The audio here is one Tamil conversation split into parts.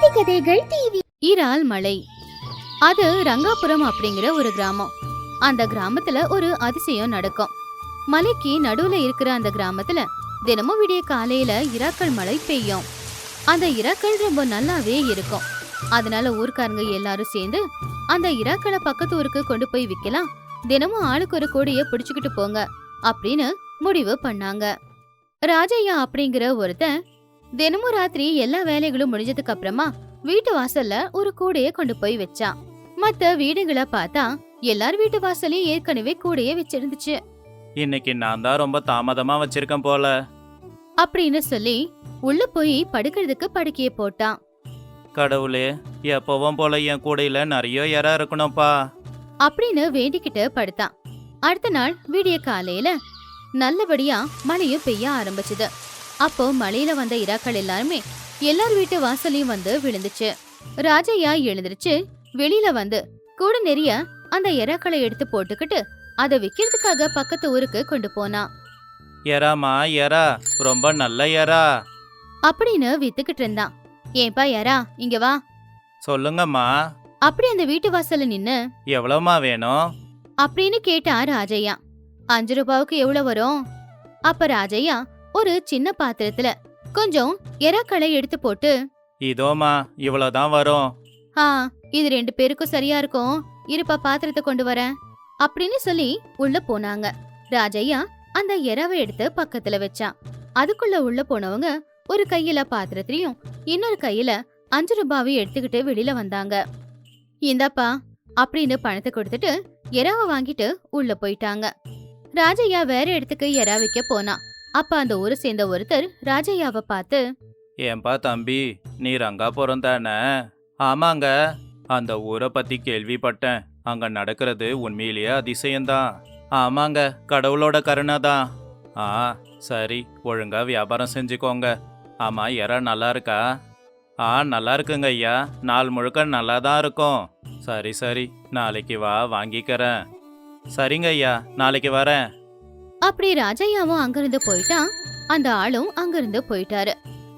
கதைகள் டிவி ஈரால் மலை. அது ரங்காபுரம் அப்படிங்கிற ஒரு கிராமம். அந்த கிராமத்துல ஒரு அதிசயம் நடக்கும். மலைக்கு நடுவுல இருக்கிற அந்த கிராமத்துல தினமும் விடிய காலையில இறாக்கள் மழை பெய்யும். அந்த இறாக்கள் ரொம்ப நல்லாவே இருக்கும். அதனால ஊர்க்காரங்க எல்லாரும் சேர்ந்து அந்த இறாக்களை பக்கத்து ஊருக்கு கொண்டு போய் விற்கலாம் தினமும் ஆளுக்கு ஒரு கொடியை பிடிச்சுக்கிட்டு போங்க அப்படின்னு முடிவு பண்ணாங்க. ராஜையா அப்படிங்கிற ஒருத்தன் தினமும் ராத்திரி எல்லா வேலைகளும் முடிஞ்சதுக்கு அப்புறமா வீட்டு வாசல்ல ஒரு கூடைய கொண்டு போய் வச்சான். மத்த வீடுகளை பார்த்தா எல்லார் வீட்டு வாசலையும் ஏற்கனவே கூடைய வச்சிருந்துச்சு. இன்னைக்கு நான் தான் ரொம்ப தாமதமா வச்சிருக்கேன் போல. அப்படின்னு சொல்லி உள்ள போய் படுக்கிறதுக்கு படுக்கைய போட்டான். கடவுளே எப்பவும் போல என் கூடையில நிறைய இறா இருக்கணும்ப்பா. அப்படின்னு வேண்டிக்கிட்டு படுத்தான். அடுத்த நாள் விடிய காலையில நல்லபடியா மழையும் பெய்ய ஆரம்பிச்சுது. அப்போ மழையில வந்த இராக்கள் எல்லாருமே எல்லார் வீட்டு வாசலையும் வந்து விழுந்துச்சு. ராஜையா எழுந்திருச்சு வெளியில வந்து கூட நெறிய அந்த இறாக்களை எடுத்து போட்டுக்கிட்டு அதை விக்கிறதுக்காக பக்கத்து ஊருக்கு கொண்டு போனான் எறாமா எறா ரொம்ப நல்ல எறா. அப்படின்னு வித்துக்கிட்டு இருந்தான் ஏன்பா யாரா இங்க வா. சொல்லுங்கம்மா. அப்படி அந்த வீட்டு வாசல்ல நின்னு எவ்வளோமா வேணும்? அப்படின்னு கேட்டா ராஜையா. அஞ்சு ரூபாவுக்கு எவ்வளவு வரும்? அப்ப ராஜையா ஒரு சின்ன பாத்திரத்துல கொஞ்சம் எறாக்களை எடுத்து போட்டு இதோமா இவ்வளோதான் வரும். ஆ இது ரெண்டு பேருக்கும் சரியா இருக்கும். இருப்பா பாத்திரத்தை கொண்டு வரேன். அப்படின்னு சொல்லி உள்ள போனாங்க. ராஜையா அந்த எறாவை எடுத்து பக்கத்துல வச்சான். அதுக்குள்ள உள்ள போனவங்க ஒரு கையில பாத்திரத்தையும் இன்னொரு கையில அஞ்சு ரூபாவையும் எடுத்துக்கிட்டு வெளியில வந்தாங்க. இந்தாப்பா அப்படின்னு பணத்தை கொடுத்துட்டு எறாவை வாங்கிட்டு உள்ள போயிட்டாங்க. ராஜையா வேற இடத்துக்கு எறா வைக்க போனான் அப்ப அந்த ஊரு சேர்ந்த ஒருத்தர் ராஜையாவை பார்த்து ஏன்பா தம்பி நீ ரங்காபுரம் தானே? ஆமாங்க. அந்த ஊரை பத்தி கேள்விப்பட்டேன். அங்க நடக்கிறது உண்மையிலேயே அதிசயம்தான். ஆமாங்க கடவுளோட கருணை தான். ஆ சரி ஒழுங்கா வியாபாரம் செஞ்சுக்கோங்க. ஆமா எறா நல்லா இருக்கா? ஆ நல்லா இருக்குங்க ஐயா. நாள் முழுக்க நல்லா தான் இருக்கும். சரி சரி நாளைக்கு வா வாங்கிக்கிறேன். சரிங்க ஐயா நாளைக்கு வரேன். அப்படி ராஜையாவும் அங்கிருந்து போயிட்டான் அந்த ஆளும் அங்கிருந்து போயிட்டாரு.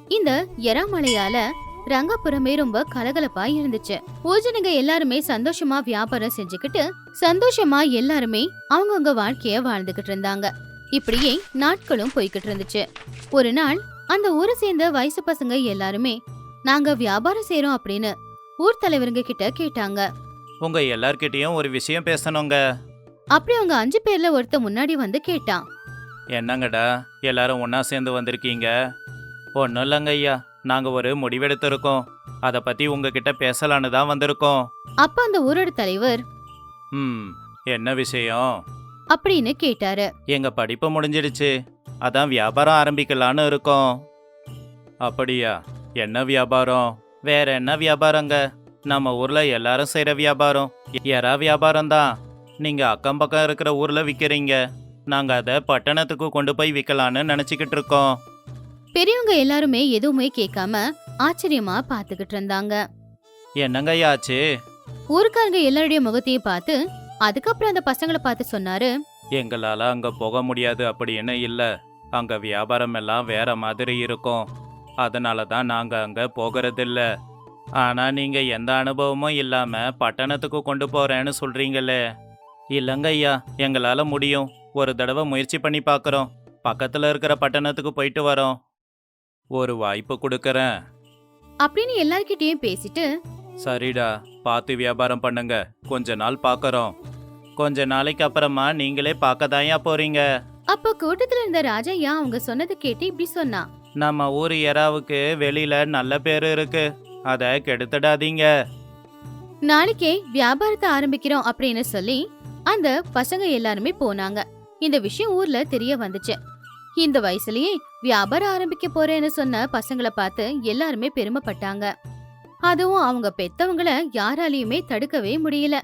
இந்த எராமலையால ரங்கபுரமே ரொம்ப கலகலப்பா இருந்துச்சு. பூஜனைங்க எல்லாருமே சந்தோஷமா வியாபாரம் செஞ்சுக்கிட்டு சந்தோஷமா எல்லாருமே அவங்கவுங்க வாழ்க்கைய வாழ்ந்துகிட்டு இருந்தாங்க. இப்படியே நாட்களும் போய்கிட்டு இருந்துச்சு. ஒரு நாள் அந்த ஊரை சேர்ந்த வயசு பசங்க எல்லாருமே நாங்க வியாபாரம் செய்யறோம் அப்படின்னு ஊர் தலைவருங்க கிட்ட கேட்டாங்க. உங்க எல்லார்கிட்டயும் ஒரு விஷயம் பேசணுங்க. அப்படி அவங்க அஞ்சு பேர்ல ஒருத்த முன்னாடி வந்து கேட்டான். என்னங்கடா எல்லாரும் ஒன்றா சேர்ந்து வந்திருக்கீங்க? ஒன்றும் இல்லைங்க ஐயா நாங்கள் ஒரு முடிவெடுத்திருக்கோம். அதை பற்றி உங்ககிட்ட பேசலான்னு தான் வந்திருக்கோம். அப்ப அந்த ஊரோட தலைவர் ம் என்ன விஷயம்? அப்படின்னு கேட்டாரு. எங்கள் படிப்பு முடிஞ்சிடுச்சு. அதான் வியாபாரம் ஆரம்பிக்கலான்னு இருக்கோம். அப்படியா என்ன வியாபாரம்? வேற என்ன வியாபாரங்க? நம்ம ஊரில் எல்லாரும் செய்கிற வியாபாரம். எறா வியாபாரம் தான் நீங்கள் அக்கம் பக்கம் இருக்கிற ஊரில் விற்கிறீங்க நாங்கள் அதை பட்டணத்துக்கு கொண்டு போய் விற்கலான்னு நினச்சிக்கிட்டு இருக்கோம். பெரியவங்க எல்லாருமே எதுவுமே கேட்காம ஆச்சரியமா பாத்துக்கிட்டு இருந்தாங்க. என்னங்க ஆச்சு? ஊருக்காரங்க எல்லாருடைய முகத்தையும் பார்த்து அதுக்கப்புறம் அந்த பசங்களை பார்த்து சொன்னாரு எங்களால அங்க போக முடியாது அப்படின்னு இல்ல. அங்க வியாபாரம் எல்லாம் வேற மாதிரி இருக்கும். அதனால தான் நாங்க அங்க போகிறதில்ல. ஆனா நீங்க எந்த அனுபவமும் இல்லாம பட்டணத்துக்கு கொண்டு போறேன்னு சொல்றீங்களே. இல்லைங்க ஐயா எங்களால முடியும். ஒரு தடவை முயற்சி பண்ணி பார்க்கறோம் பக்கத்துல இருக்கிற பட்டணத்துக்கு போயிட்டு வரோம். ஒரு வாய்ப்பு கொடுக்கறேன். அப்படின்னு எல்லார்கிட்டயும் பேசிட்டு சரிடா பார்த்து வியாபாரம் பண்ணுங்க. கொஞ்ச நாள் பார்க்கறோம் கொஞ்ச நாளைக்கு அப்புறமா நீங்களே பார்க்கதாயா போறீங்க. அப்ப கூட்டத்துல இருந்த ராஜையா அவங்க சொன்னதை கேட்டு இப்படி சொன்னா. நம்ம ஊர் எறாவுக்கு வெளியில நல்ல பேர் இருக்கு. அத கெடுத்துடாதீங்க. நாளைக்கே வியாபாரத்தை ஆரம்பிக்கிறோம் அப்படின்னு சொல்லி அந்த பசங்க எல்லாருமே போனாங்க. இந்த விஷயம் ஊர்ல தெரிய வந்துச்சு. இந்த வயசுலயே வியாபாரம் ஆரம்பிக்க போறேன்னு சொன்ன பசங்களை பார்த்து எல்லாருமே பெருமைப்பட்டாங்க. அதுவும் அவங்க பெத்தவங்கள யாராலையுமே தடுக்கவே முடியல.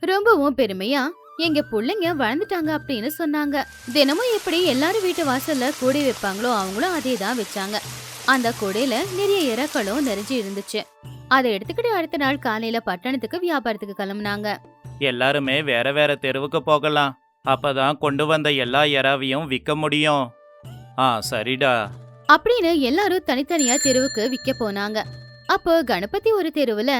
ரொம்பவும் பெருமையா எங்க பிள்ளைங்க வளர்ந்துட்டாங்க அப்படின்னு சொன்னாங்க. தினமும் எப்படி எல்லாரும் வீட்டு வாசல்ல கூடை வைப்பாங்களோ அவங்களும் அதே தான் வச்சாங்க. அந்த கூடையில நிறைய இறக்களும் நிறைஞ்சு இருந்துச்சு. அதை எடுத்துக்கிட்டு அடுத்த நாள் காலையில பட்டணத்துக்கு வியாபாரத்துக்கு கிளம்புனாங்க. எல்லாருமே வேற வேற தெருவுக்கு போகலாம். அப்பதான் கொண்டு வந்த எல்லா எறாவையும் விற்க முடியும். ஆ சரிடா. அப்படின்னு எல்லாரும் தனித்தனியா தெருவுக்கு விற்க போனாங்க. அப்போ கணபதி ஒரு தெருவுல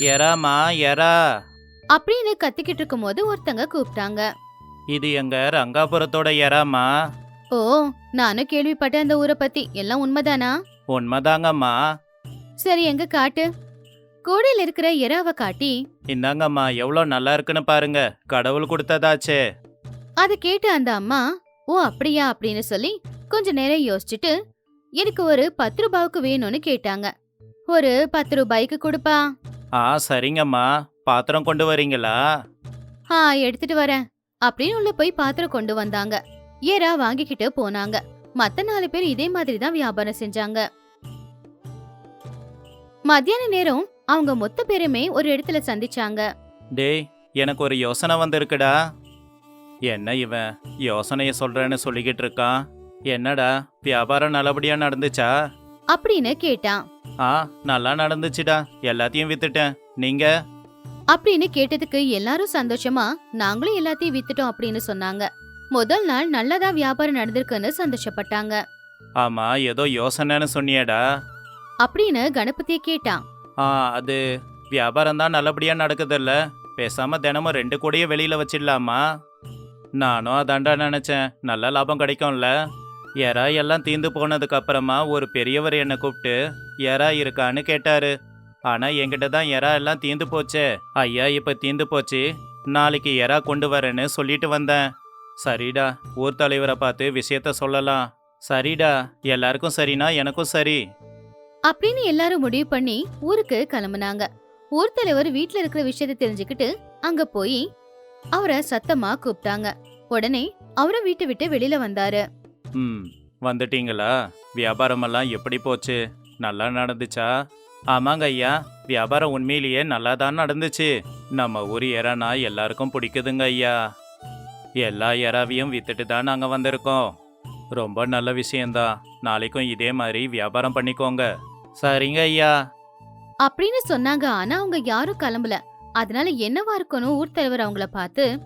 எறாமா எறா அப்படின்னு கத்திக்கிட்டு இருக்கும்போது ஒருத்தங்க கூப்பிட்டாங்க. இது எங்க ரங்காபுரத்தோட எறாமா ஓ நானும் கேள்விப்பட்டேன் அந்த ஊரை பத்தி. எல்லாம் உண்மைதானா? உண்மைதாங்கம்மா. சரி எங்க காட்டு? கூடையில இருக்கிற எறாவை காட்டி இந்தாங்கம்மா எவ்வளோ நல்லா இருக்குன்னு பாருங்க. கடவுள் கொடுத்ததாச்சே. அதை கேட்டு அந்த அம்மா ஓ அப்படியா? அப்படின்னு சொல்லி கொஞ்ச நேரம் யோசிச்சுட்டு எனக்கு ஒரு பத்து ரூபாய்க்கு வேணும்னு கேட்டாங்க. ஒரு பத்து ரூபாய்க்கு கொடுப்பா. ஆ சரிங்கம்மா. பாத்திரம் கொண்டு வரீங்களா? ஆ எடுத்துட்டு வரேன். அப்படின்னு உள்ள போய் பாத்திரம் கொண்டு வந்தாங்க. ஏரா வாங்கிக்கிட்டு போனாங்க. மத்த நாலு பேர் இதே மாதிரி தான் வியாபாரம் செஞ்சாங்க. மத்தியான நேரம் அவங்க மொத்த பேருமே ஒரு இடத்துல சந்திச்சாங்க. டேய் எனக்கு ஒரு யோசனை வந்திருக்குடா. என்ன இவன்? யோசனையை சொல்றேன்னு சொல்லிக்கிட்டு இருக்கான் என்னடா வியாபாரம் நல்லபடியா நடந்துச்சா? அப்படின்னு கேட்டான். ஆ நல்லா நடந்துச்சுடா. எல்லாத்தையும் வித்துட்டேன். நீங்க? அப்படின்னு கேட்டதுக்கு எல்லாரும் சந்தோஷமா நாங்களும் எல்லாத்தையும் வித்துட்டோம் அப்படின்னு சொன்னாங்க. முதல் நாள் நல்லதா வியாபாரம் நடந்திருக்குன்னு சந்தோஷப்பட்டாங்க. ஆமா ஏதோ யோசனைன்னு சொன்னியேடா. அப்படின்னு கணபதிய கேட்டான். ஆ அது வியாபாரம் தான் நல்லபடியாக நடக்குதுல்ல. பேசாமல் தினமும் ரெண்டு கூடையே வெளியில் வச்சிடலாமா? நானும் அதாண்டா நினச்சேன். நல்ல லாபம் கிடைக்கும்ல. எறா எல்லாம் தீந்து போனதுக்கு அப்புறமா ஒரு பெரியவர் என்னை கூப்பிட்டு எறா இருக்கான்னு கேட்டாரு. ஆனால் என்கிட்ட தான் எறா எல்லாம் தீந்து போச்சே. ஐயா இப்போ தீந்து போச்சு. நாளைக்கு எறா கொண்டு வரேன்னு சொல்லிட்டு வந்தேன். சரிடா ஊர் தலைவரை பார்த்து விஷயத்த சொல்லலாம். சரிடா எல்லாருக்கும் சரினா எனக்கும் சரி. அப்படின்னு எல்லாரும் முடிவு பண்ணி ஊருக்கு கிளம்புனாங்க. ஊர் தலைவர் வீட்ல இருக்கிற விஷயத்த தெரிஞ்சுக்கிட்டு அங்க போய் அவரை சத்தமா கூப்பிட்டாங்க. உடனே அவரும் வீட்டை விட்டு வெளியில வந்தாரு. ம் வந்துட்டீங்களா? வியாபாரமெல்லாம் எப்படி போச்சு? நல்லா நடந்துச்சா? ஆமாங்க ஐயா வியாபாரம் உண்மையிலேயே நல்லா தான் நடந்துச்சு. நம்ம ஊர் எறானா எல்லாருக்கும் பிடிக்குதுங்க ஐயா. எல்லா எறாவையும் வித்துட்டு தான் நாங்கள் வந்திருக்கோம். ரொம்ப நல்ல விஷயம்தான். நாளைக்கும் இதே மாதிரி வியாபாரம் பண்ணிக்கோங்க. சரிங்க ஐயா. அப்படின்னு சொன்னாங்க. ஆனா அவங்க யாரும் கிளம்பல. அதனால என்னவா இருக்கணும்? ஊர் தலைவர் அவங்கள பார்த்து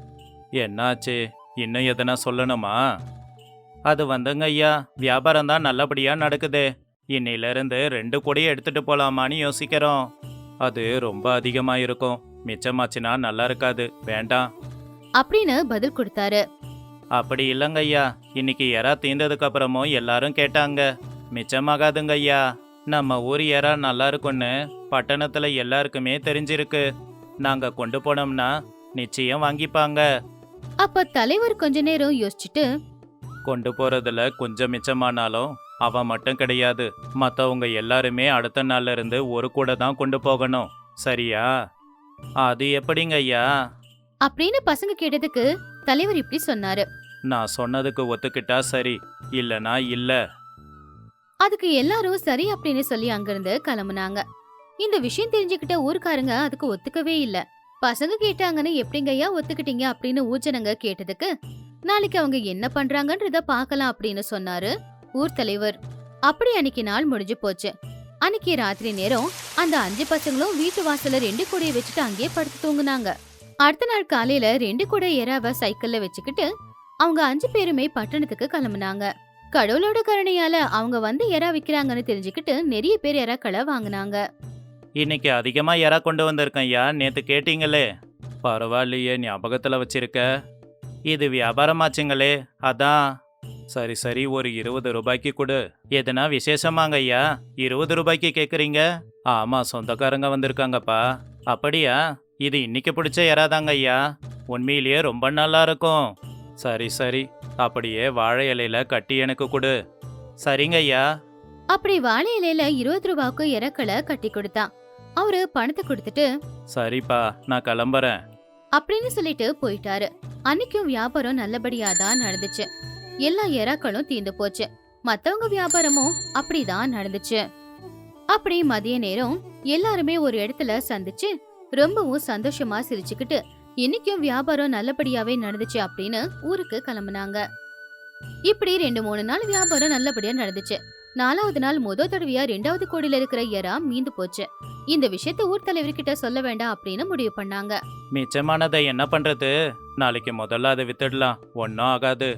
என்னாச்சு? இன்னும் எதனா சொல்லணுமா? அது வந்துங்க ஐயா. வியாபாரம் தான் நல்லபடியாக நடக்குது. இன்னையிலிருந்து ரெண்டு கொடியை எடுத்துட்டு போலாமான்னு யோசிக்கிறோம். அது ரொம்ப அதிகமாக இருக்கும். மிச்சமாச்சுன்னா நல்லா இருக்காது. வேண்டாம். அப்படின்னு பதில் கொடுத்தாரு. அப்படி இல்லைங்க ஐயா. இன்னைக்கு எறா தீர்ந்ததுக்கு அப்புறமும் எல்லாரும் கேட்டாங்க. மிச்சமாகாதுங்க ஐயா. நம்ம ஊர் எறா நல்லா இருக்கும்னு பட்டணத்துல எல்லாருக்குமே தெரிஞ்சிருக்கு. நாங்க கொண்டு போனோம்னா நிச்சயம் வாங்கிப்பாங்க. அப்ப தலைவர் கொஞ்ச நேரம் யோசிச்சுட்டு கொண்டு போறதுல கொஞ்சம் மிச்சமானாலும் அவன் மட்டும் கிடையாது. மத்தவங்க எல்லாருமே அடுத்த நாள்ல இருந்து ஒரு கூட தான் கொண்டு போகணும். சரியா? அது எப்படிங்க ஐயா? அப்படின்னு பசங்க கேட்டதுக்கு தலைவர் இப்படி சொன்னாரு. நான் சொன்னதுக்கு ஒத்துக்கிட்டா சரி இல்லனா இல்ல. அதுக்கு எல்லாரும் சரி அப்படின்னு சொல்லி அங்கிருந்து கிளம்புனாங்க. இந்த விஷயம் தெரிஞ்சுக்கிட்ட ஊர்க்காரங்க அதுக்கு ஒத்துக்கவே இல்ல. பசங்க கேட்டாங்கன்னு எப்படிங்கய்யா ஒத்துக்கிட்டீங்க அப்படின்னு ஊஜனங்க கேட்டதுக்கு நாளைக்கு அவங்க என்ன பண்றாங்கன்றத பார்க்கலாம் அப்படின்னு சொன்னாரு ஊர் தலைவர். அப்படி அன்னைக்கு நாள் முடிஞ்சு போச்சு. அன்னைக்கு ராத்திரி நேரம் அந்த அஞ்சு பசங்களும் வீட்டு வாசல்ல ரெண்டு கூடைய வச்சுட்டு அங்கேயே படுத்து தூங்குனாங்க. அடுத்த நாள் காலையில ரெண்டு கூட எறாவ சைக்கிள்ல வச்சுக்கிட்டு அவங்க அஞ்சு பேருமே பட்டணத்துக்கு கிளம்புனாங்க. கடவுளோட கருணையால அவங்க வந்து எறா விற்கிறாங்கன்னு தெரிஞ்சுக்கிட்டு நிறைய பேர் எறாக்களை வாங்கினாங்க. இன்னைக்கு அதிகமா எறா கொண்டு வந்திருக்கேன் ஐயா. நேத்து கேட்டீங்களே. பரவாயில்லையே ஞாபகத்துல வச்சிருக்க. இது வியாபாரமாச்சுங்களே. அதான். சரி சரி ஒரு இருபது ரூபாய்க்கு கொடு. எதுனா விசேஷமாங்க ஐயா. இருபது ரூபாய்க்கு கேட்குறீங்க ஆமா சொந்தக்காரங்க வந்திருக்காங்கப்பா. அப்படியா? இது இன்னைக்கு பிடிச்ச எறாதாங்க ஐயா. உண்மையிலேயே ரொம்ப நல்லா இருக்கும். சரி சரி. அப்படியே வாழை இலையில கட்டி எனக்கு கொடு. சரிங்க ஐயா. அப்படி வாழை இலையில இருபது ரூபாய்க்கு எறக்களை கட்டி கொடுத்தான் அவரு பணத்தை கொடுத்துட்டு சரிப்பா நான் கிளம்புறேன். அப்படின்னு சொல்லிட்டு போயிட்டாரு. அன்னைக்கும் வியாபாரம் நல்லபடியா தான் நடந்துச்சு. எல்லா எறாக்களும் தீந்து போச்சு. மத்தவங்க வியாபாரமும் அப்படிதான் நடந்துச்சு. அப்படி மதிய நேரம் எல்லாருமே ஒரு இடத்துல சந்திச்சு ரொம்பவும் சந்தோஷமா சிரிச்சுக்கிட்டு இன்னைக்கும் வியாபாரம் நல்லபடியாவே நடந்துச்சு அப்படின்னு ஊருக்கு கிளம்புனாங்க. இப்படி ரெண்டு மூணு நாள் வியாபாரம் நல்லபடியா நடந்துச்சு. நாலாவது நாள் முத தடவையா ரெண்டாவது கோடியில இருக்கிற எறா மீந்து போச்சு. இந்த விஷயத்த ஊர் தலைவர்கிட்ட சொல்ல வேண்டாம் அப்படின்னு முடிவு பண்ணாங்க. மிச்சமானதை என்ன பண்றது? நாளைக்கு முதல்ல அதை வித்துடலாம். ஒன்றும் ஆகாது.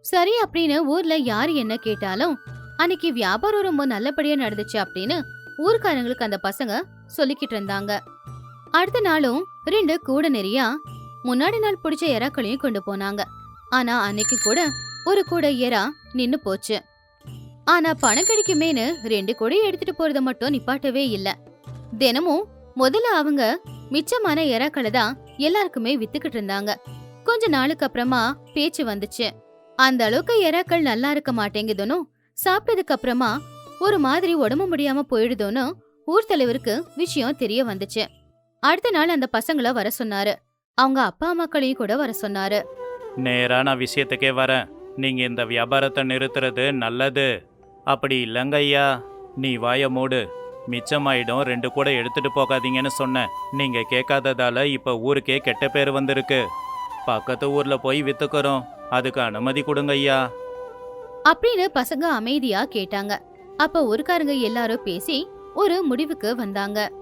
சரி அப்படின்னு ஊர்ல யாரு என்ன கேட்டாலும் அன்னைக்கு வியாபாரம் ரொம்ப நல்லபடியா நடந்துச்சு அப்படின்னு ஊர்க்காரங்களுக்கு அந்த பசங்க சொல்லிக்கிட்டு இருந்தாங்க. அடுத்த நாளும் ரெண்டு கூட நிறையா முன்னாடி நாள் பிடிச்ச எறாக்களையும் கொண்டு போனாங்க. ஆனா அன்னைக்கு கூட ஒரு கூட எறா நின்னு போச்சு. ஆனா பணம் கிடைக்குமேனு ரெண்டு கூடையும் எடுத்துட்டு போறத மட்டும் நிப்பாட்டவே இல்ல. தினமும் முதல்ல அவங்க மிச்சமான எறாக்களை தான் எல்லாருக்குமே வித்துக்கிட்டு இருந்தாங்க. கொஞ்ச நாளுக்கு அப்புறமா பேச்சு வந்துச்சு. அந்த அளவுக்கு எறாக்கள் நல்லா இருக்க மாட்டேங்குதுன்னு சாப்பிட்டதுக்கு அப்புறமா ஒரு மாதிரி உடம்பு முடியாம போயிடுதோன்னு ஊர் தலைவருக்கு விஷயம் தெரிய வந்துச்சு. அடுத்த நாள் அந்த பசங்கள வர சொன்னாரு. அவங்க அப்பா அம்மாக்களையும் கூட வர சொன்னாரு. நேரா நான் விஷயத்துக்கே வரேன். நீங்க இந்த வியாபாரத்தை நிறுத்துறது நல்லது. அப்படி இல்லைங்க ஐயா. நீ வாய மூடு. மிச்சமாயிடும். ரெண்டு கூட எடுத்துட்டு போகாதீங்கன்னு சொன்னேன். நீங்க கேட்காததால இப்ப ஊருக்கே கெட்ட பேர் வந்திருக்கு. பக்கத்து ஊர்ல போய் வித்துக்கிறோம். அதுக்கு அனுமதி கொடுங்க ஐயா. அப்படின்னு பசங்க அமைதியா கேட்டாங்க. அப்ப ஒருக்காரங்க எல்லாரும் பேசி ஒரு முடிவுக்கு வந்தாங்க.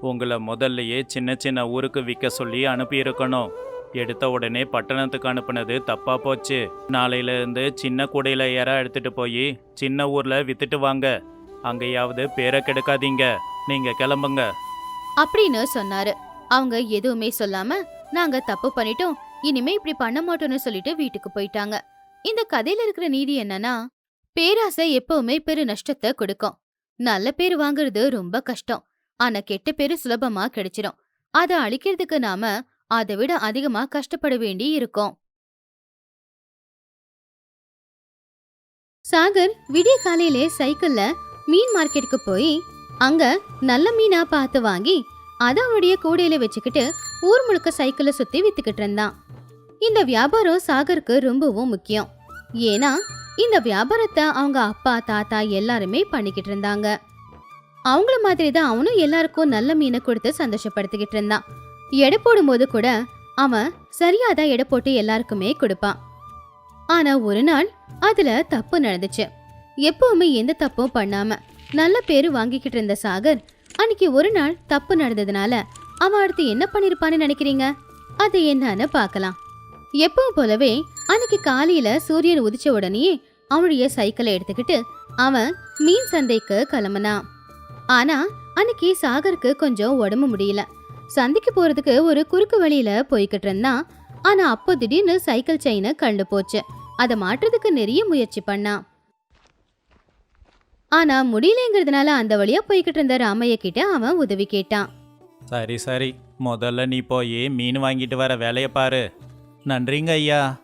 உங்களை முதல்லயே சின்ன சின்ன ஊருக்கு விற்க சொல்லி அனுப்பியிருக்கணும். எடுத்த உடனே பட்டணத்துக்கு அனுப்புனது தப்பா போச்சு. நாளையில இருந்து சின்ன கூடையில ஏற எடுத்துட்டு போய் சின்ன ஊர்ல வித்துட்டு வாங்க. அங்கேயாவது பேரை கெடுக்காதீங்க. நீங்க கிளம்புங்க. அப்படின்னு சொன்னாரு. அவங்க எதுவுமே சொல்லாம நாங்க தப்பு பண்ணிட்டோம். இனிமே இப்படி பண்ண மாட்டோம்னு சொல்லிட்டு வீட்டுக்கு போயிட்டாங்க. இந்த கதையில இருக்கிற நீதி என்னன்னா பேராசை எப்பவுமே பெரு நஷ்டத்தை கொடுக்கும். நல்ல பேர் வாங்குறது ரொம்ப கஷ்டம். ஆனா கெட்ட பேரு சுலபமா கிடைச்சிடும் அதை அழிக்கிறதுக்கு நாம அதை விட அதிகமா கஷ்டப்பட வேண்டி இருக்கும். சாகர் விடிய காலையிலே சைக்கிள்ல மீன் மார்க்கெட்டுக்கு போய் அங்க நல்ல மீனா பார்த்து வாங்கி அத அவனுடைய கூடையில வச்சுக்கிட்டு ஊர் முழுக்க சைக்கிளை சுத்தி வித்துக்கிட்டு இருந்தான். இந்த வியாபாரம் சாகருக்கு ரொம்பவும் முக்கியம். ஏன்னா இந்த வியாபாரத்தை அவங்க அப்பா தாத்தா எல்லாருமே பண்ணிக்கிட்டு இருந்தாங்க. அவங்கள மாதிரி தான் அவனும் எல்லாருக்கும் நல்ல மீனை கொடுத்து சந்தோஷப்படுத்திக்கிட்டு இருந்தான். எடை போடும்போது கூட அவன் சரியாதான் எடை போட்டு எல்லாருக்குமே கொடுப்பான். ஆனா ஒரு நாள் அதுல தப்பு நடந்துச்சு. எப்பவுமே எந்த தப்பும் பண்ணாம நல்ல பேரு வாங்கிக்கிட்டு இருந்த சாகர் அன்னைக்கு ஒரு நாள் தப்பு நடந்ததுனால அவன் அடுத்து என்ன பண்ணிருப்பான்னு நினைக்கிறீங்க? அது என்னன்னு பார்க்கலாம். எப்பவும் போலவே அன்னைக்கு காலையில சூரியன் உதிச்ச உடனேயே அவனுடைய சைக்கிளை எடுத்துக்கிட்டு அவன் மீன் சந்தைக்கு கிளம்புனான். ஆனா அன்னைக்கு சாகருக்கு கொஞ்சம் உடம்பு முடியல. சந்தைக்கு போறதுக்கு ஒரு குறுக்கு வழியில போய்கிட்டு இருந்தான் ஆனா அப்போ திடீர்னு சைக்கிள் செயினை கண்டு போச்சு. அதை மாற்றுறதுக்கு நிறைய முயற்சி பண்ணான் ஆனா முடியலங்கிறதுனால அந்த வழியா போய்கிட்டு இருந்த ராமைய கிட்ட அவன் உதவி கேட்டான். சரி சரி. முதல்ல நீ போய் மீன் வாங்கிட்டு வர வேலையை பாரு. நன்றிங்க ஐயா.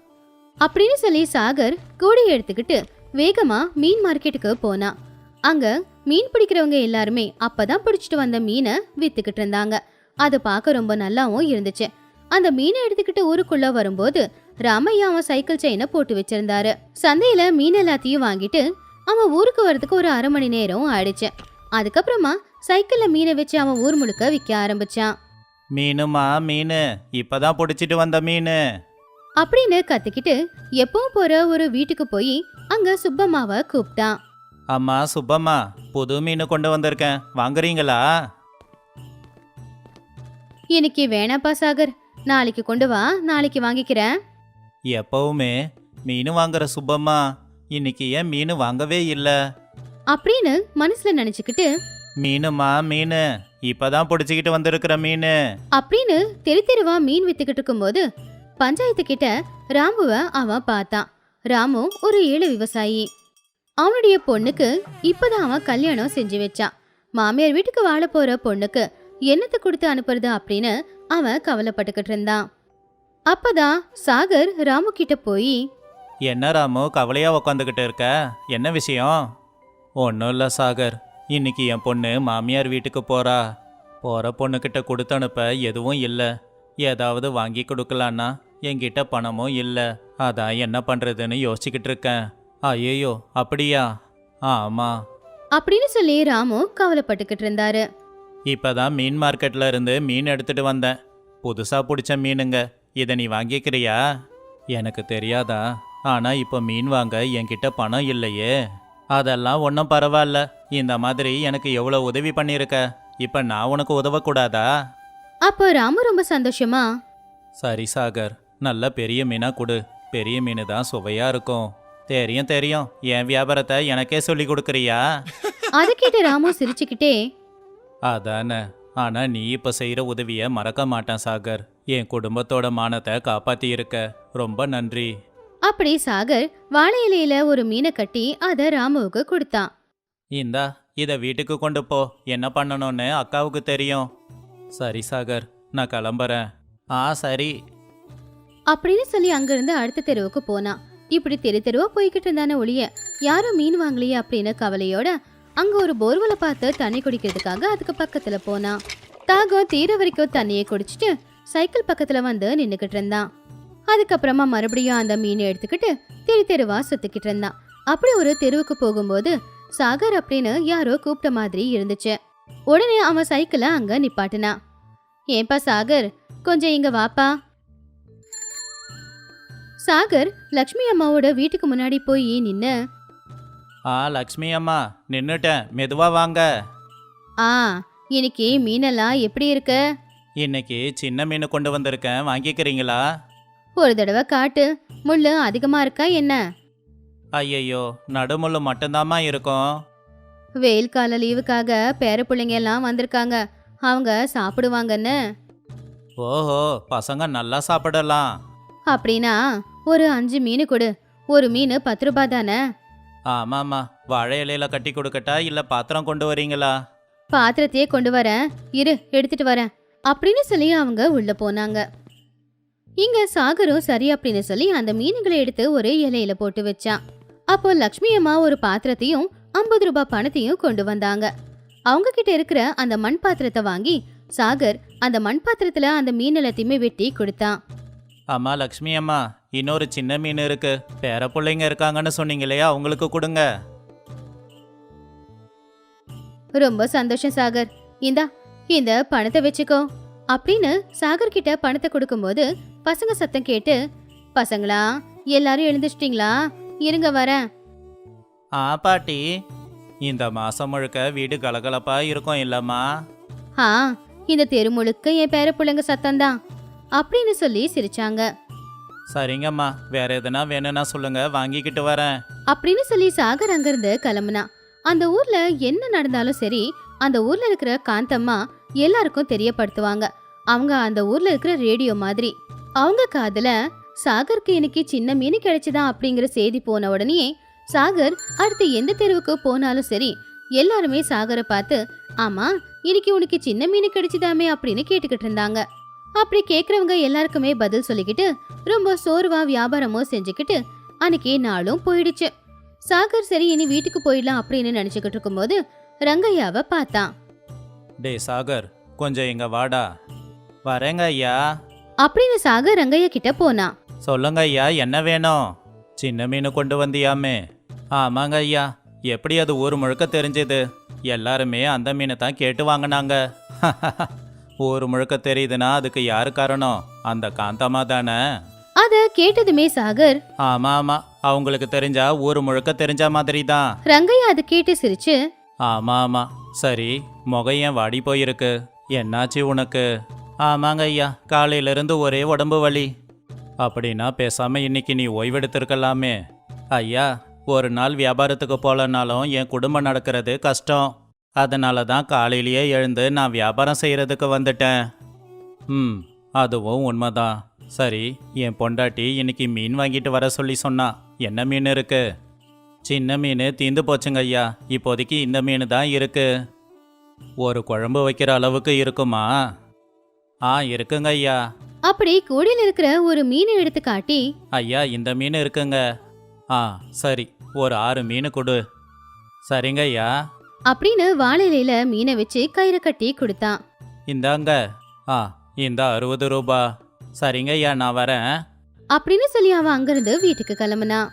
அப்படின்னு சொல்லி சாகர் கூடை எடுத்துக்கிட்டு வேகமா மீன் மார்க்கெட்டுக்கு போனான் அங்க மீன் பிடிக்கிறவங்க எல்லாருமே அப்பதான் பிடிச்சிட்டு வந்த மீனை வித்துக்கிட்டு இருந்தாங்க. அது பார்க்க ரொம்ப நல்லாவும் இருந்துச்சு. அந்த மீனை எடுத்துக்கிட்டு ஊருக்குள்ள வரும்போது ராமையா அவன் சைக்கிள் செயினை போட்டு வச்சிருந்தாரு. சந்தையில மீன் எல்லாத்தையும் வாங்கிட்டு அவன் ஊருக்கு வரதுக்கு ஒரு அரை மணி நேரம் ஆயிடுச்சு. அதுக்கப்புறமா சைக்கிள்ல மீனை வச்சு அவன் ஊர் முழுக்க விற்க ஆரம்பிச்சான். மீனுமா மீன்? இப்பதான் பிடிச்சிட்டு வந்த மீன். அப்படின்னு கத்திக்கிட்டு எப்பவும் போற ஒரு வீட்டுக்கு போய் அங்க சுப்பம்மாவை கூப்பிட்டான். அம்மா சுப்பம்மா புது மீன் கொண்டு வந்திருக்கேன். வாங்குறீங்களா? இன்னைக்கு வேணாப்பா சாகர். நாளைக்கு கொண்டு வா நாளைக்கு வாங்கிக்கிறேன். எப்பவுமே மீன் வாங்குற சுப்பம்மா இன்னைக்கு ஏன் மீன் வாங்கவே இல்லை? அப்படின்னு மனசுல நினைச்சுக்கிட்டு மீனுமா மீன்? இப்பதான் பிடிச்சிக்கிட்டு வந்திருக்கிற மீன். அப்படின்னு தெரு தெருவா மீன் வித்துக்கிட்டு இருக்கும்போது பஞ்சாயத்து கிட்ட ராமுவ அவன் பார்த்தான் ராமு ஒரு ஏழை விவசாயி. அவனுடைய பொண்ணுக்கு இப்பதான் அவன் கல்யாணம் செஞ்சு வச்சான் மாமியார் வீட்டுக்கு வாழ போற பொண்ணுக்கு என்னத்தை கொடுத்து அனுப்புறது அப்படின்னு அவன் கவலைப்பட்டுக்கிட்டு இருந்தான். அப்பதான் சாகர் ராமு கிட்ட போய் என்ன ராமு கவலையா உக்காந்துக்கிட்டு இருக்க? என்ன விஷயம்? ஒன்றும் இல்லை சாகர். இன்னைக்கு என் பொண்ணு மாமியார் வீட்டுக்கு போறா. போற பொண்ணுக்கிட்ட கொடுத்து அனுப்ப எதுவும் இல்லை. ஏதாவது வாங்கி கொடுக்கலான்னா என்கிட்ட பணமும் இல்லை. அதான் என்ன பண்றதுன்னு யோசிச்சுக்கிட்டு இருக்கேன். ஐயோ அப்படியா? ஆமா அப்படின்னு சொல்லி ராமு கவலைப்பட்டுக்கிட்டு இருந்தாரு. இப்பதான் மீன் மார்க்கெட்ல இருந்து மீன் எடுத்துட்டு வந்தேன். புதுசா பிடிச்ச மீனுங்க. இதை நீ வாங்கிக்கிறியா? எனக்கு தெரியாதா? ஆனா இப்போ மீன் வாங்க என்கிட்ட பணம் இல்லையே. அதெல்லாம் ஒன்றும் பரவாயில்ல. இந்த மாதிரி எனக்கு எவ்வளோ உதவி பண்ணியிருக்க? இப்போ நான் உனக்கு உதவக்கூடாதா? அப்போ ராமு ரொம்ப சந்தோஷமா சரி சாகர். நல்ல பெரிய மீனா கொடு. பெரிய மீன் தான் சுவையா இருக்கும். தெரியும் தெரியும். என் வியாபாரத்தை எனக்கே சொல்லி கொடுக்குறியா? அதை கேட்ட ராமு சிரிச்சுக்கிட்டே அதானே. ஆனா நீ இப்ப செய்யற உதவிய மறக்க மாட்டேன் சாகர். என் குடும்பத்தோட மானத்தை காப்பாத்தி இருக்க ரொம்ப நன்றி. அப்படி சாகர் வாழை இலையில ஒரு மீனை கட்டி அதை ராமுவுக்கு கொடுத்தான். இந்தா இத வீட்டுக்கு கொண்டு போ. என்ன பண்ணணும்னு அக்காவுக்கு தெரியும். சரி சாகர் நான் கிளம்புறேன். ஆ சரி. அப்படின்னு சொல்லி அங்கிருந்து அடுத்த தெருவுக்கு போனான். இப்படி தெரு தெருவா போய்கிட்டு இருந்தானே ஒளிய யாரும் மீன் வாங்கலையே அப்படின்னு கவலையோட அங்க ஒரு போர்வலை பார்த்து தண்ணி குடிக்கிறதுக்காக அதுக்கு பக்கத்துல போனான் தாகம் தீர வரைக்கும் தண்ணியை குடிச்சிட்டு சைக்கிள் பக்கத்துல வந்து நின்னுக்கிட்டு இருந்தான். அதுக்கப்புறமா மறுபடியும் அந்த மீனை எடுத்துக்கிட்டு தெரு தெருவா சுத்திக்கிட்டு இருந்தான். அப்படி ஒரு தெருவுக்கு போகும்போது சாகர் அப்படின்னு யாரோ கூப்பிட்ட மாதிரி இருந்துச்சு. உடனே அவன் சைக்கிளை அங்க நிப்பாட்டினான். ஏன்பா சாகர் கொஞ்சம் இங்க வாப்பா. சாகர் லக்ஷ்மி அம்மாவோட வீட்டுக்கு முன்னாடி போய் நின்னு ஆ லக்ஷ்மி அம்மா நின்னுட்டேன். மெதுவா வாங்க. ஆ இன்னைக்கு மீனெல்லாம் எப்படி இருக்கு? இன்னைக்கு சின்ன மீன் கொண்டு வந்திருக்கேன். வாங்கிக்கிறீங்களா? ஒரு தடவை காட்டு. முள்ளு அதிகமா இருக்கா என்ன? ஐயையோ நடுமுள்ளு மட்டும்தாம்மா இருக்கும். வெயில் கால லீவுக்காக பேர பிள்ளைங்க எல்லாம் வந்திருக்காங்க. அவங்க சாப்பிடுவாங்கன்னு. ஓஹோ பசங்க நல்லா சாப்பிடலாம். அப்படின்னா ஒரு அஞ்சு மீன் கொடு. ஒரு மீன் பத்து ரூபாய் தானே? ஆமாம்மா. வாழை இலையில கட்டி கொடுக்கட்டா இல்ல பாத்திரம் கொண்டு வரீங்களா? பாத்திரத்தையே கொண்டு வரேன். இரு எடுத்துட்டு வரேன். அப்படின்னு சொல்லி அவங்க உள்ள போனாங்க. இங்க சாகரும் சரி அப்படின்னு சொல்லி அந்த மீன்களை எடுத்து ஒரு இலையில போட்டு வச்சான் அப்போ லக்ஷ்மி அம்மா ஒரு பாத்திரத்தையும் ஐம்பது ரூபாய் பணத்தையும் கொண்டு வந்தாங்க. அவங்க கிட்ட இருக்கிற அந்த மண் பாத்திரத்தை வாங்கி சாகர் அந்த மண் பாத்திரத்துல அந்த மீன் எல்லாத்தையுமே வெட்டி கொடுத்தான் அம்மா லக்ஷ்மி அம்மா. இன்னொரு சின்ன மீன் இருக்கு. பேர பிள்ளைங்க இருக்காங்கன்னு சொன்னீங்களே அவங்களுக்கு கொடுங்க. ரொம்ப சந்தோஷம் சாகர். இந்தா இந்த பணத்தை வச்சுக்கோ. அப்படின்னு சாகர் கிட்ட பணத்தை கொடுக்கும்போது பசங்க சத்தம் கேட்டு பசங்களா எல்லாரும் எழுந்திச்சிட்டிங்களா இருங்க வரேன். ஆ பாட்டி. இந்த மாசம் முழுக்க வீடு கலகலப்பா இருக்கும் இல்லம்மா? ஆ இந்த தெரு முழுக்க என் பேர பிள்ளைங்க சத்தம்தான் அப்படின்னு சொல்லி சிரிச்சாங்க. சரிங்கம்மா. வேற எதுனா வேணும்னா சொல்லுங்க வாங்கிக்கிட்டு வரேன். அப்படின்னு சொல்லி சாகர் அங்கிருந்து கிளம்புனான் அந்த ஊர்ல என்ன நடந்தாலும் சரி அந்த ஊர்ல இருக்கிற காந்தம்மா எல்லாருக்கும் தெரியப்படுத்துவாங்க. அவங்க அந்த ஊர்ல இருக்கிற ரேடியோ மாதிரி. அவங்க காதுல சாகருக்கு இன்னைக்கு சின்ன மீன் கிடைச்சுதா அப்படிங்கிற செய்தி போன உடனே சாகர் அடுத்து எந்த தெருவுக்கு போனாலும் சரி எல்லாருமே சாகரை பார்த்து ஆமா இன்னைக்கு உனக்கு சின்ன மீன் கிடைச்சதாமே அப்படின்னு கேட்டுக்கிட்டு இருந்தாங்க. அப்படி கேக்குறவங்க எல்லாருக்குமே பதில் சொல்லிக்கிட்டு ரொம்ப சோர்வா வியாபாரமும் செஞ்சுக்கிட்டு அன்னைக்கு நாளும் போயிடுச்சு. சாகர் சரி இனி வீட்டுக்கு போயிடலாம் அப்படின்னு நினைச்சுக்கிட்டு இருக்கும்போது ரங்கையாவை பார்த்தான். டே சாகர் கொஞ்சம் இங்க வாடா. வரேங்க ஐயா. அப்படின்னு சாகர் ரங்கையா கிட்ட போனான். சொல்லுங்க ஐயா என்ன வேணும்? சின்ன மீன் கொண்டு வந்தியாமே. ஆமாங்க ஐயா எப்படி அது ஊர் முழுக்க தெரிஞ்சது? எல்லாருமே அந்த மீனை தான் கேட்டு வாங்கினாங்க. ஊர் முழுக்க தெரியுதுன்னா அதுக்கு யாரு காரணம்? அந்த காந்தம்மா தானே. அத கேட்டதுமே சாகர் ஆமா ஆமா அவங்களுக்கு தெரிஞ்சா ஊர் முழுக்க தெரிஞ்ச மாதிரி தான் ரங்கையா அதை கேட்டு சிரிச்சு ஆமா ஆமா சரி முகம் ஏன் வாடி போயிருக்கு? என்னாச்சு உனக்கு? ஆமாங்க ஐயா காலையில இருந்து ஒரே உடம்பு வலி. அப்படின்னா பேசாம இன்னைக்கு நீ ஓய்வெடுத்திருக்கலாமே. ஐயா ஒரு நாள் வியாபாரத்துக்கு போலனாலும் என் குடும்பம் நடக்கிறது கஷ்டம். அதனால தான் காலையிலேயே எழுந்து நான் வியாபாரம் செய்யறதுக்கு வந்துட்டேன். ம் அதுவும் உண்மைதான். சரி என் பொண்டாட்டி இன்னைக்கு மீன் வாங்கிட்டு வர சொல்லி சொன்னா என்ன மீன் இருக்கு? சின்ன மீன் தீந்து போச்சுங்க ஐயா. இப்போதைக்கு இந்த மீன் தான் இருக்கு. ஒரு குழம்பு வைக்கிற அளவுக்கு இருக்குமா? ஆ இருக்குங்க ஐயா. அப்படி கூடையில் இருக்கிற ஒரு மீனை எடுத்து காட்டி ஐயா இந்த மீன் இருக்குங்க. ஆ சரி ஒரு ஆறு மீன் கொடு. சரிங்க ஐயா. அப்படின்னு வாழையில மீனை வச்சு கயிறு கட்டி கொடுத்தான். இந்தாங்க. ஆ இந்த அறுபது ரூபா. சரிங்க ஐயா நான் வரேன். அப்படின்னு சொல்லி அவன் அங்கிருந்து வீட்டுக்கு கிளம்புனான்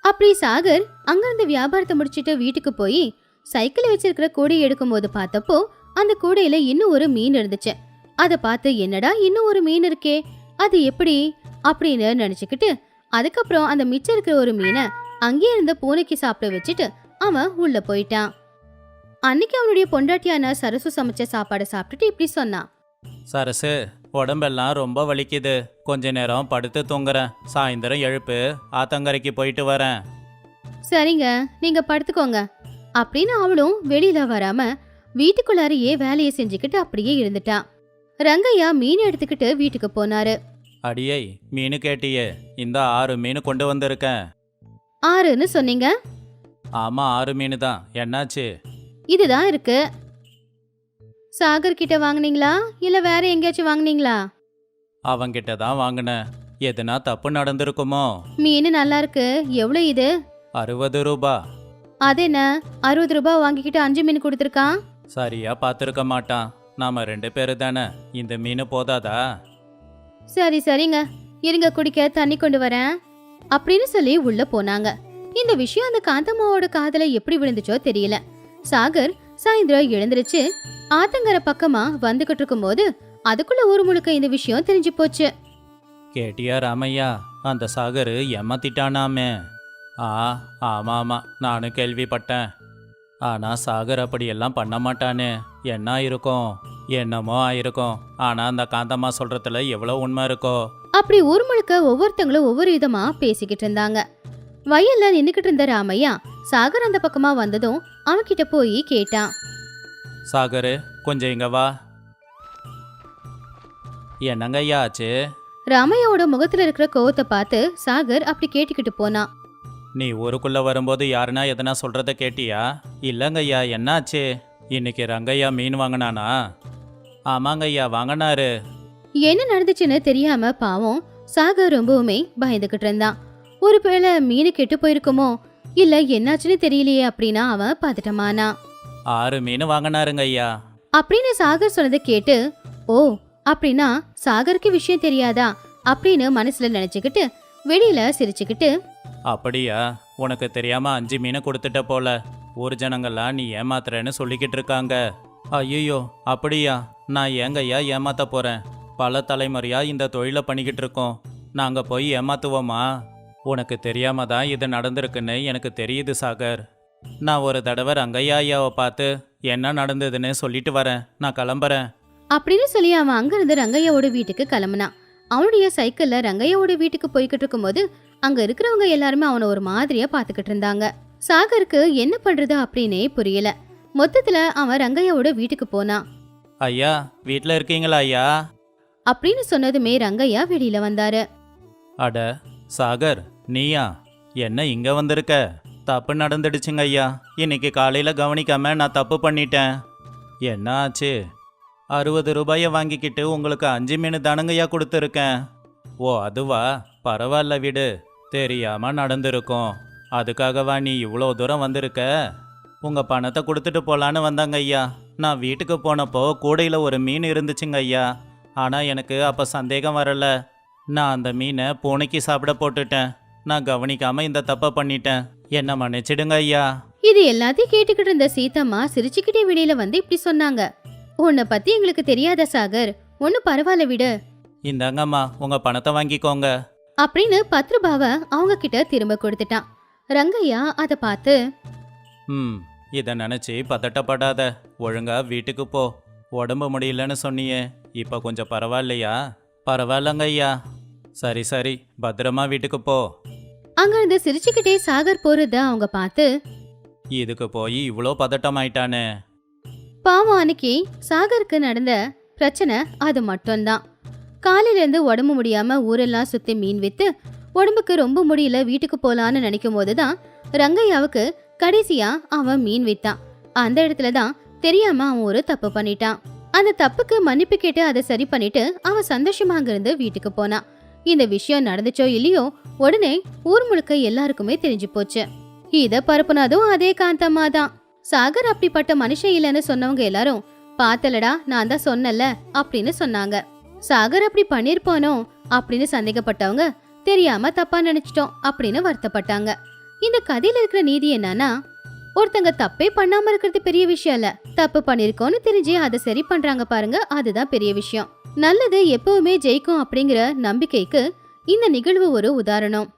அப்படி சாகர் அங்கிருந்து வியாபாரத்தை முடிச்சிட்டு வீட்டுக்கு போய் சைக்கிள் வச்சிருக்கிற கூடை எடுக்கும்போது பார்த்தப்போ அந்த கூடையில இன்னும் ஒரு மீன் இருந்துச்சு. அதை பார்த்து என்னடா இன்னும் ஒரு மீன் இருக்கே? அது எப்படி? அப்படின்னு நினைச்சுக்கிட்டு அதுக்கப்புறம் அந்த மிச்சம் இருக்கிற ஒரு மீனை அங்கே இருந்த பூனைக்கு சாப்பிட வச்சுட்டு அவன் உள்ள போயிட்டான். அன்னைக்கு அவனுடைய பொண்டாட்டியான சரசு சமைச்ச சாப்பாடை சாப்பிட்டுட்டு இப்படி சொன்னான். சரசு உடம்பெல்லாம் ரொம்ப வலிக்குது. கொஞ்ச நேரம் படுத்து தூங்குறேன். சாயந்தரம் எழுப்பு ஆத்தங்கரைக்கு போயிட்டு வரேன். சரிங்க நீங்க படுத்துக்கோங்க. அப்படின்னு அவளும் வெளியில வராம வீட்டுக்குள்ளாரையே வேலையை செஞ்சுக்கிட்டு அப்படியே இருந்துட்டான் ரங்கையா மீன் எடுத்துக்கிட்டு வீட்டுக்கு போனாரு. அடியை மீன் கேட்டியே இந்த ஆறு மீன் கொண்டு வந்திருக்கேன். ஆறுன்னு சொன்னீங்க? ஆமா ஆறு மீன் தான் என்னாச்சு? இதுதான் இருக்கு. சாகர் கிட்ட வாங்குனீங்களா? இல்ல வேற எங்கேயாச்சும் வாங்குனீங்களா? அவங்கிட்ட தான் வாங்கினேன். எதுனா தப்பு நடந்திருக்குமோ? மீன் நல்லா இருக்கு. எவ்வளவு இது? அறுபது ரூபா. அது என்ன? அறுபது ரூபாய் வாங்கிக்கிட்டு அஞ்சு மீன் கொடுத்துருக்கான் சரியா பார்த்துருக்க மாட்டான். நாம ரெண்டு பேரு தானே. இந்த மீன் போதாதா? சரி சரிங்க. இருங்க குடிக்க. தண்ணி கொண்டு வரேன். அப்படின்னு சொல்லி உள்ள போனாங்க. இந்த விஷயம் அந்த காந்தம்மாவோட காதுல எப்படி விழுந்துச்சோ தெரியல. சாகர் சாயந்தரம் எழுந்திருச்சு ஆத்தங்கர பக்கமா வந்துகிட்டு இருக்கும்போது அதுக்குள்ள ஊர் முழுக்க இந்த விஷயம் தெரிஞ்சு போச்சு. கேட்டியா ராமையா அந்த சாகர் ஏமாத்திட்டானாமே. ஆ ஆமா ஆமா நானும் கேள்விப்பட்டேன். ஆனா சாகர் அப்படியெல்லாம் பண்ண மாட்டானே. என்ன இருக்கும் என்னமோ ஆயிருக்கும். ஆனா அந்த காந்தம்மா சொல்றதுல எவ்வளோ உண்மை இருக்கோ? அப்படி ஊர் முழுக்க ஒவ்வொருத்தங்களும் ஒவ்வொரு விதமா பேசிக்கிட்டு இருந்தாங்க. வயல்ல நின்னுக்கிட்டு இருந்த ராமையா சாகர் அந்த பக்கமா வந்ததும் அவன்கிட்ட போய் கேட்டான் சாகரு கொஞ்சம் இங்க வா. என்னங்க ஐயா ஆச்சு? ராமையாவோட முகத்துல இருக்கிற கோவத்தை பார்த்து சாகர் அப்படி கேட்டுக்கிட்டு போனான் நீ ஊருக்குள்ள வரும்போது யாருன்னா எதனா சொல்றத கேட்டியா? இல்லைங்க ஐயா என்னாச்சு? இன்னைக்கு ரங்கையா மீன் வாங்கினானா? ஆமாங்க ஐயா வாங்கினாரு. என்ன நடந்துச்சுன்னு தெரியாம பாவம் சாகர் ரொம்பவுமே பயந்துகிட்டு இருந்தான். ஒருவேளை மீன் கெட்டு போயிருக்குமோ? இல்ல என்னாச்சுன்னு தெரியலையே அப்படின்னா அவன் பதட்டமானா ஆறு மீன் வாங்கினாருங்க ஐயா. அப்படின்னு சாகர் சொன்னதை கேட்டு ஓ அப்படின்னா சாகருக்கு விஷயம் தெரியாதா? அப்படின்னு மனசுல நினைச்சுக்கிட்டு வெளியில சிரிச்சுக்கிட்டு அப்படியா? உனக்கு தெரியாம அஞ்சு மீனை கொடுத்துட்ட போல. ஊர் ஜனங்கள்லாம் நீ ஏமாத்துறேன்னு சொல்லிக்கிட்டு இருக்காங்க. ஐயோ அப்படியா? நான் ஏங்க ஐயா ஏமாத்த போறேன்? பல தலைமுறையா இந்த தொழிலை பண்ணிக்கிட்டு இருக்கோம். நாங்க போய் ஏமாத்துவோமா? உனக்கு தெரியாம தான் இது நடந்திருக்குன்னு எனக்கு தெரியுது சாகர். நான் ஒரு தடவை ரங்கையா ஐயாவை பார்த்து என்ன நடந்ததுன்னு சொல்லிட்டு வரேன். நான் கிளம்புறேன். அப்படின்னு சொல்லி அவன் அங்கிருந்து ரங்கையாவோட வீட்டுக்கு கிளம்புனான். அவனுடைய சைக்கிள்ல ரங்கையாவோட வீட்டுக்கு போய்கிட்டு இருக்கும்போது அங்க இருக்கிறவங்க எல்லாருமே அவனை ஒரு மாதிரியா பாத்துக்கிட்டு இருந்தாங்க. சாகருக்கு என்ன பண்றது அப்படின்னே புரியல. மொத்தத்துல அவன் ரங்கையாவோட வீட்டுக்கு போனான். ஐயா வீட்டில் இருக்கீங்களா ஐயா? அப்படின்னு சொன்னதுமே ரங்கையா வெளியில வந்தாரு. அட சாகர் நீயா என்ன இங்க வந்திருக்க? தப்பு நடந்துடுச்சுங்க ஐயா. இன்னைக்கு காலையில கவனிக்காம நான் தப்பு பண்ணிட்டேன். என்ன ஆச்சு? அறுபது ரூபாயை வாங்கிக்கிட்டு உங்களுக்கு அஞ்சு மீன் தானுங்கய்யா கொடுத்துருக்கேன். ஓ அதுவா? பரவாயில்ல விடு. தெரியாம நடந்திருக்கும். அதுக்காகவா நீ இவ்வளோ தூரம் வந்திருக்க? உங்க பணத்தை கொடுத்துட்டு போலான்னு வந்தாங்க ஐயா. நான் வீட்டுக்கு போனப்போ கூடையில் ஒரு மீன் இருந்துச்சுங்க ஐயா. ஆனால் எனக்கு அப்போ சந்தேகம் வரல. நான் அந்த மீனை பூனைக்கு சாப்பிட போட்டுட்டேன். நான் கவனிக்காம இந்த தப்பை பண்ணிட்டேன். என்ன மன்னிச்சிடுங்க ஐயா. இது எல்லாத்தையும் கேட்டுக்கிட்டு இருந்த சீதம்மா சிரிச்சுக்கிட்டே வெளியில வந்து இப்படி சொன்னாங்க. உன்னை பத்தி எங்களுக்கு தெரியாத சாகர். ஒண்ணு பரவாயில்ல விடு. இந்தாங்கம்மா உங்க பணத்தை வாங்கிக்கோங்க. அப்படின்னு பத்து ரூபாவை அவங்க கிட்ட திரும்ப கொடுத்துட்டான். ரங்கையா அதை பார்த்து ம் இதை நினச்சி பதட்டப்படாத. ஒழுங்கா வீட்டுக்கு போ. உடம்பு முடியலன்னு சொன்னியே. இப்போ கொஞ்சம் பரவாயில்லையா? பரவாயில்லங்க ஐயா. சரி சரி பத்திரமா வீட்டுக்கு போ. அங்கிருந்து சிரிச்சுக்கிட்டே சாகர் போறத அவங்க பார்த்து இதுக்கு போய் இவ்வளோ பதட்டமாயிட்டானே. பாவம் அன்னைக்கு சாகருக்கு நடந்த பிரச்சனை அது மட்டும்தான். காலையில இருந்து உடம்பு முடியாம ஊரெல்லாம் சுத்தி மீன் வித்து உடம்புக்கு ரொம்ப முடியல வீட்டுக்கு போலான்னு நினைக்கும் போதுதான் ரங்கையாவுக்கு கடைசியா அவன் மீன் வித்தான். அந்த இடத்துல தான் தெரியாம அவன் ஒரு தப்பு பண்ணிட்டான். அந்த தப்புக்கு மன்னிப்பு கேட்டு அதை சரி பண்ணிட்டு அவன் சந்தோஷமா அங்கிருந்து வீட்டுக்கு போனான். இந்த விஷயம் நடந்துச்சோ இல்லையோ உடனே ஊர் முழுக்க எல்லாருக்குமே தெரிஞ்சு போச்சு. இத பரப்புனதும் அதே காந்தம்மா தான். சாகர் அப்படிப்பட்ட மனுஷன் இல்லைன்னு சொன்னவங்க எல்லாரும் பார்த்தலடா நான் தான் சொன்னல அப்படின்னு சொன்னாங்க. சாகர் அப்படி பண்ணிருப்பானோ அப்படின்னு சந்தேகப்பட்டவங்க தெரியாம தப்பா நினைச்சிட்டோம் அப்படின்னு வருத்தப்பட்டாங்க. இந்த கதையில இருக்கிற நீதி என்னன்னா ஒருத்தங்க தப்பே பண்ணாம இருக்கிறது பெரிய விஷயம் இல்ல. தப்பு பண்ணிருக்கோம்னு தெரிஞ்சு அதை சரி பண்றாங்க பாருங்க அதுதான் பெரிய விஷயம். நல்லது எப்பவுமே ஜெயிக்கும் அப்படிங்கிற நம்பிக்கைக்கு இந்த நிகழ்வு ஒரு உதாரணம்.